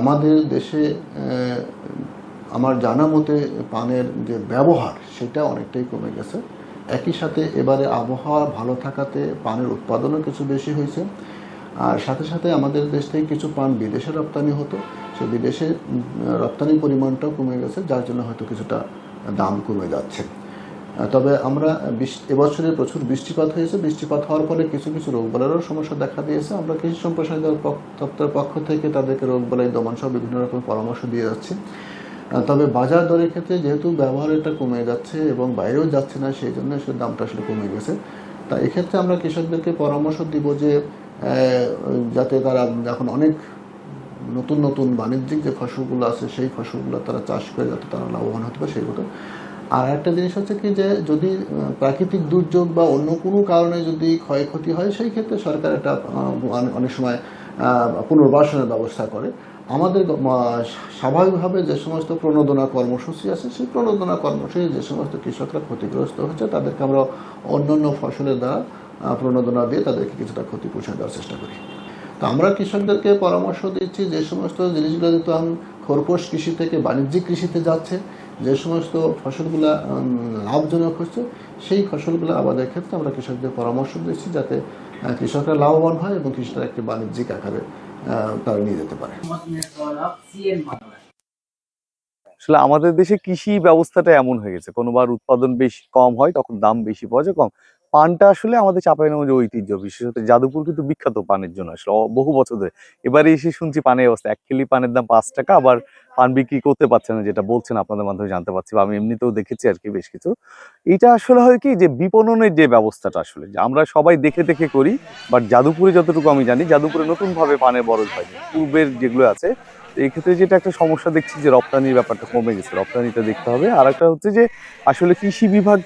আমাদের দেশে আমার জানা মতে পানের যে ব্যবহার, সেটা অনেকটাই কমে গেছে। একই সাথে এবারে আবহাওয়া ভালো থাকাতে পানের উৎপাদনও কিছু বেশি হয়েছে। আর সাথে সাথে আমাদের দেশ থেকে কিছু পান বিদেশে রপ্তানি হতো। সে বিদেশে রপ্তানির পরিমাণটাও কমে গেছে, যার জন্য হয়তো কিছুটা দাম কমে যাচ্ছে। তবে আমরা এবছরে প্রচুর বৃষ্টিপাত হয়েছে। বৃষ্টিপাত হওয়ার ফলে কিছু কিছু রোগবালাইয়েরও সমস্যা দেখা দিয়েছে। আমরা কৃষি সম্প্রসারণ দপ্তরের পক্ষ থেকে তাদেরকে রোগবালাই দমন সহ বিভিন্ন রকম পরামর্শ দিয়ে যাচ্ছি। তবে বাজার দরের ক্ষেত্রে যেহেতু ব্যবহার এটা কমে যাচ্ছে এবং বাইরেও যাচ্ছে না, সেই জন্য আসলে দামটা আসলে কমে গেছে। তা এক্ষেত্রে আমরা কৃষকদেরকে পরামর্শ দিব যে যাতে তারা এখন অনেক নতুন নতুন বাণিজ্যিক যে ফসলগুলো আছে, সেই ফসলগুলো তারা চাষ করে যাতে তারা লাভবান হতে পারে সেইগুলো আর একটা জিনিস হচ্ছে কি যে যদি প্রাকৃতিক দুর্যোগ বা অন্য কোনো কারণে যদি ক্ষয়ক্ষতি হয়, সেই ক্ষেত্রে সরকার একটা অনেক- সময় পুনর্বাসনের ব্যবস্থা করে। আমাদের স্বাভাবিকভাবে যে সমস্ত প্রণোদনা কর্মসূচি আছে, সেই প্রণোদনা কর্মসূচি যে সমস্ত কৃষকরা ক্ষতিগ্রস্ত হচ্ছে তাদেরকে আমরা অন্যান্য ফসলের দ্বারা প্রণোদনা দিয়ে তাদেরকে কিছুটা ক্ষতিপূরণ দেওয়ার চেষ্টা করি। তো আমরা কৃষকদেরকে পরামর্শ দিচ্ছি যে সমস্ত জিনিসগুলো যেহেতু খরপোশ কৃষি থেকে বাণিজ্যিক কৃষিতে যাচ্ছে যে সমস্ত ফসলগুলা লাভজনক হচ্ছে, সেই ফসলগুলো আবাদের ক্ষেত্রে আমরা কৃষকদের পরামর্শ দিচ্ছি যাতে কৃষকরা লাভবান হয় এবং কৃষকরা একটি বাণিজ্যিক আকারে তারা নিয়ে যেতে পারে। আসলে আমাদের দেশে কৃষি ব্যবস্থাটা এমন হয়ে গেছে, কোনোবার উৎপাদন বেশি কম হয়, তখন দাম বেশি পাওয়া যায়, কম। পানটা আসলে আমাদের চাঁপাইনবাবগঞ্জের ঐতিহ্য, বিশেষত যাদবপুর কিন্তু বিখ্যাত পানের জন্য আসলে বহু বছর ধরে। এবারে এসে শুনছি পানের অবস্থা, এক কিলি পানের দাম পাঁচ টাকা, আবার পান বিক্রি করতে পারছে না, যেটা বলছেন আপনাদের মাধ্যমে জানতে পারছি, বা আমি এমনিতেও দেখেছি আর কি বেশ কিছু। এটা আসলে হয় কি যে বিপণনের যে ব্যবস্থাটা আসলে, যে আমরা সবাই দেখে দেখে করি, বাট যাদবপুরে যতটুকু আমি জানি, যাদবপুরে নতুনভাবে পানের বরজ হয়নি। পূর্বের যেগুলো আছে এই ক্ষেত্রে যেটা একটা সমস্যা দেখছি যে রপ্তানির ব্যাপারটা কমে গেছে। রপ্তানিটা দেখতে হবে। আর একটা হচ্ছে যে আসলে কৃষি বিভাগ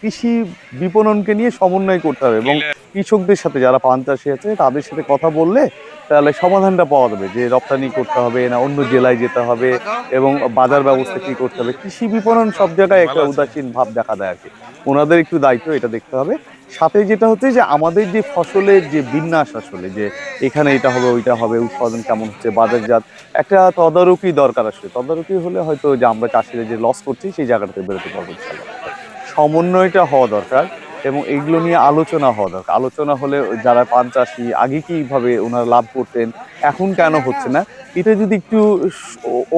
কৃষি বিপণনকে নিয়ে সমন্বয় করতে হবে এবং কৃষকদের সাথে যারা পান চাষি আছে তাদের সাথে কথা বললে তাহলে সমাধানটা পাওয়া যাবে যে রপ্তানি করতে হবে না অন্য জেলায় যেতে হবে এবং বাজার ব্যবস্থা কি করতে হবে? কৃষি বিপণন সব জায়গায় একটা উদাসীন ভাব দেখা দেয় আর কি। ওনাদের একটু দায়িত্ব এটা দেখতে হবে। সাথে যেটা হচ্ছে যে আমাদের যে ফসলের যে বিন্যাস আসলে, যে এখানে এটা হবে, ওইটা হবে, উৎপাদন কেমন হচ্ছে, বাজারজাত, একটা তদারকি দরকার আসলে। তদারকি হলে হয়তো যে আমরা চাষিরা যে লস করছি, সেই জায়গাটাতে বেরোতে পারব সমন্বয়টা হওয়া দরকার। এবং এইগুলো নিয়ে আলোচনা হওয়া দরকার। আলোচনা হলে যারা পান চাষি, আগে কীভাবে ওনারা লাভ করতেন এখন কেন হচ্ছে না? এটা যদি একটু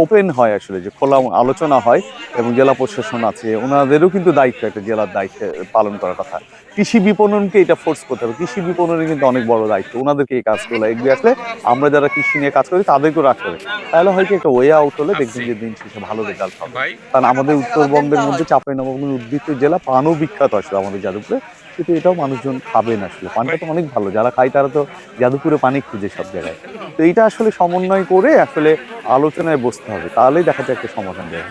ওপেন হয় আসলে যে খোলা আলোচনা হয় এবং জেলা প্রশাসন আছে ওনাদেরও কিন্তু দায়িত্ব একটা জেলার দায়িত্ব পালন করার কথা। কৃষি বিপণনকে এটা ফোর্স করতে হবে। কৃষি বিপণনের কিন্তু অনেক বড় দায়িত্ব। ওনাদেরকে এই কাজগুলো এগিয়ে আসলে আমরা যারা কৃষি নিয়ে কাজ করি তাদেরকেও রাখতে হবে। তাহলে হয়তো একটা ওয়ে আউট হলে দেখবেন যে দিন শেষে ভালো রেজাল্ট হবে। কারণ আমাদের উত্তরবঙ্গের মধ্যে চাঁপাইনবাবগঞ্জ উদ্ভিদ জেলা পানও বিখ্যাত আসলে আমাদের যাদবপুরে। কিন্তু এটাও মানুষজন খাবেন আসলে। পানটা তো অনেক ভালো। যারা খায় তারা তো যাদবপুরে পানি খুঁজে সব জায়গায়। তো এইটা আসলে সমন্বয় করে আসলে আলোচনায় বসতে হবে। তাহলেই দেখা যায় একটা সমাধান দেওয়া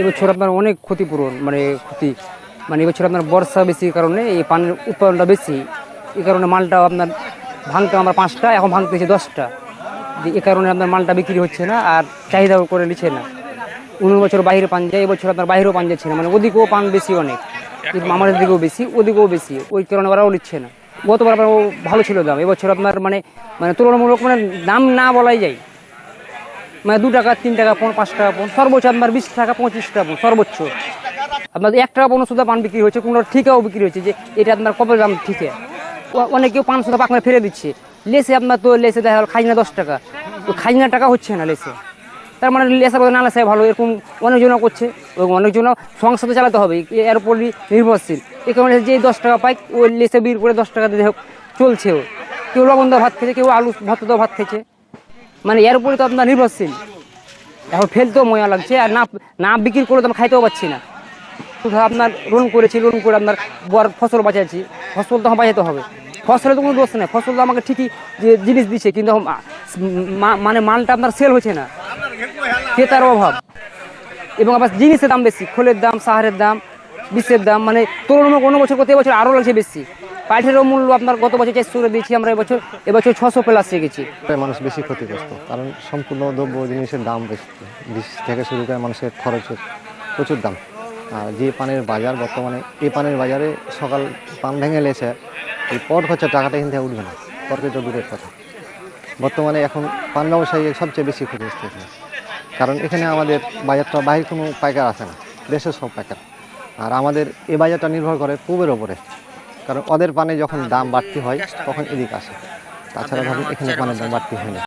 এবছর আপনার অনেক ক্ষতিপূরণ মানে ক্ষতি মানে এবছর আপনার বর্ষা বেশি কারণে, এই পানের উৎপাদনটা বেশি। এই কারণে মালটা আপনার ভাঙতে আমরা পাঁচটা, এখন ভাঙতেছে দশটা। এই কারণে আপনার মালটা বিক্রি হচ্ছে না আর চাহিদাও করে নিচ্ছে না। অন্য বছর বাইরে পান যায়, এবছর আপনার বাইরেও পান যাচ্ছে না। মানে ওদিকেও পান বেশি অনেক। আমাদের দিকেও বেশি, ওদিকেও বেশি। ওই কারণে ওরাও নিচ্ছে না। গতবার আপনার ও ভালো ছিল দাম। এবছর আপনার মানে মানে তুলনামূলক মানে দাম না বলাই যায়। মানে দু টাকা, তিন টাকা পনেরো পাঁচ টাকা পনেরো সর্বোচ্চ আপনার বিশ টাকা, পঁচিশ টাকা সর্বোচ্চ। আপনার এক টাকা পনেরো সুদা পান বিক্রি হচ্ছে কোনো ঠিকাও বিক্রি হচ্ছে যে এটা আপনার কবে দাম ঠিকে। অনেকেও পান সুদা আপনার ফেলে দিচ্ছে। লেসে আপনার তো লেসে দেখা গেল খাজনা দশ টাকা। তো খাজনা টাকা হচ্ছে না লেসে। তার মানে লেসা না লেসায় ভালো, এরকম অনেকজনও করছে, এবং অনেকজনও সংসার তো চালাতে হবে এর উপরই নির্ভরশীল। এই কারণে যে দশ টাকা পাই ওই লেসে বিক্রি করে দশ টাকা দিয়ে হোক, চলছেও। কেউ লবণ দেওয়া ভাত খেয়েছে, কেউ আলু ভাত দেওয়া ভাত খেয়েছে। মানে এর উপরে তো আপনার নির্ভরশীল। এখন ফেলতেও মজা লাগছে, আর না না বিক্রি করে তো আমি খাইতেও পাচ্ছি না। শুধু আপনার লোন করেছি লোন করে আপনার বর ফসল বাঁচাচ্ছি ফসল তো বাঁচাতে হবে। ফসলে তো কোনো দোষ নেই, ফসল তো আমাকে ঠিকই যে জিনিস দিচ্ছে কিন্তু মানে মালটা আপনার সেল হচ্ছে না। ক্রেতার অভাব। এবং আবার জিনিসের দাম বেশি, খোলের দাম, সাহারের দাম, বিষের দাম মানে তুলনামূলক অন্য বছর করতে এবছর আরও লাগছে বেশি। পাঠেরও মূল্য আপনার গত বছর চারশো করে দিয়েছি, আমরা এবছর এবছর ছশো প্লাস গেছি। মানুষ বেশি ক্ষতিগ্রস্ত, কারণ সম্পূর্ণ দ্রব্য জিনিসের দাম বেশি। থেকে শুরু করে মানুষের খরচের প্রচুর দাম। আর যে পানের বাজার বর্তমানে এই পানের বাজারে সকাল পান ভেঙে লেছে, এই পর খরচা টাকাটা কিন্তু উঠবে না। পরকে তো দূরের কথা। বর্তমানে এখন পান ব্যবসায়ী সবচেয়ে বেশি ক্ষতিগ্রস্ত এখানে কারণ এখানে আমাদের বাজারটা বাইরে কোনো পাইকার আছে না, দেশের সব পাইকার। আর আমাদের এ বাজারটা নির্ভর করে পূবের ওপরে, কারণ ওদের পানে যখন দাম বাড়তি হয়, তখন এদিকে আসে। তাছাড়া ধরুন, এখানে পানের দাম বাড়তি হয় না।